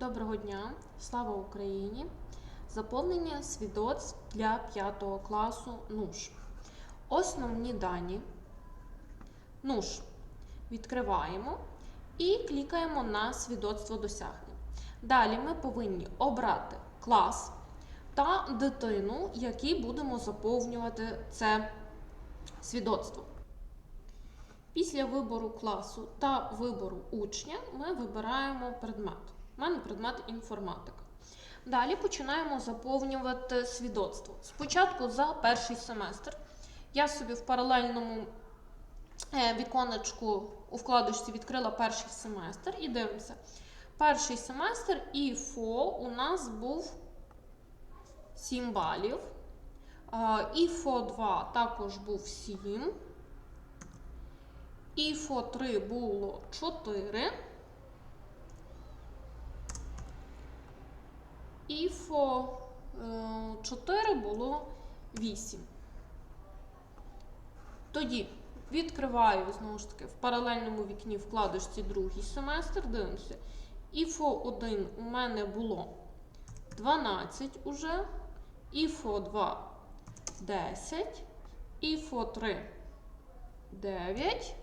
Доброго дня, слава Україні! Заповнення свідоцтв для 5 класу НУШ. Основні дані. НУШ. Відкриваємо і клікаємо на свідоцтво досягнень. Далі ми повинні обрати клас та дитину, якій будемо заповнювати це свідоцтво. Після вибору класу та вибору учня ми вибираємо предмет. У мене предмет інформатика. Далі починаємо заповнювати свідоцтво. Спочатку за перший семестр я собі в паралельному е, віконечку у вкладочці відкрила перший семестр і дивимося. Перший семестр і ФО у нас був 7 балів. І ФО 2 також був 7. ІФО 3 було 4. ІФО 4 було 8. Тоді відкриваю, знову ж таки, в паралельному вікні вкладочці другий семестр. Дивимося. ІФО 1 у мене було 12 уже. ІФО 2 10. ІФО 3 9.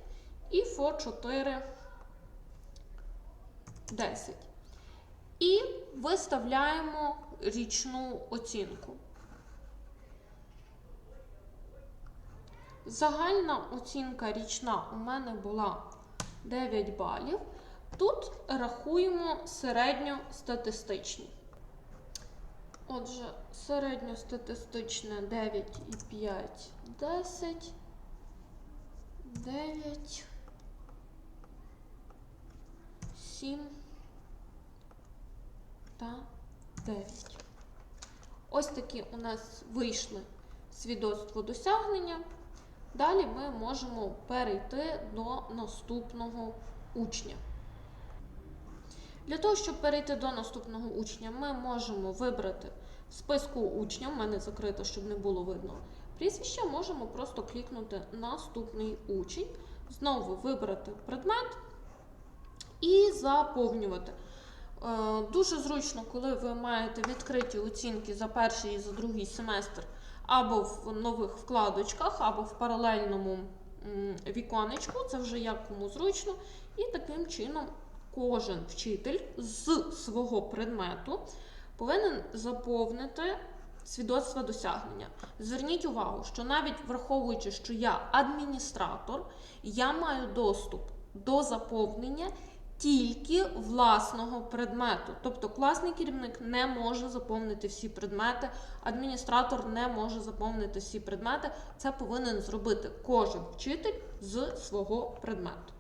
І фо 4 10. І виставляємо річну оцінку. Загальна оцінка річна у мене була 9 балів. Тут рахуємо середньостатистичні. Отже, середньостатистичне 9,5, 10, 9. 7 та 9. Ось такі у нас вийшли свідоцтво досягнення. Далі ми можемо перейти до наступного учня. Для того, щоб перейти до наступного учня, ми можемо вибрати в списку учня, в мене закрито, щоб не було видно прізвища, можемо просто клікнути Наступний учень, знову вибрати предмет і заповнювати. Е, дуже зручно, коли ви маєте відкриті оцінки за перший і за другий семестр, або в нових вкладочках, або в паралельному віконечку, це вже як кому зручно. І таким чином кожен вчитель з свого предмету повинен заповнити свідоцтво досягнення. Зверніть увагу, що навіть враховуючи, що я адміністратор, я маю доступ до заповнення тільки власного предмету. Тобто класний керівник не може заповнити всі предмети, адміністратор не може заповнити всі предмети. Це повинен зробити кожен вчитель з свого предмету.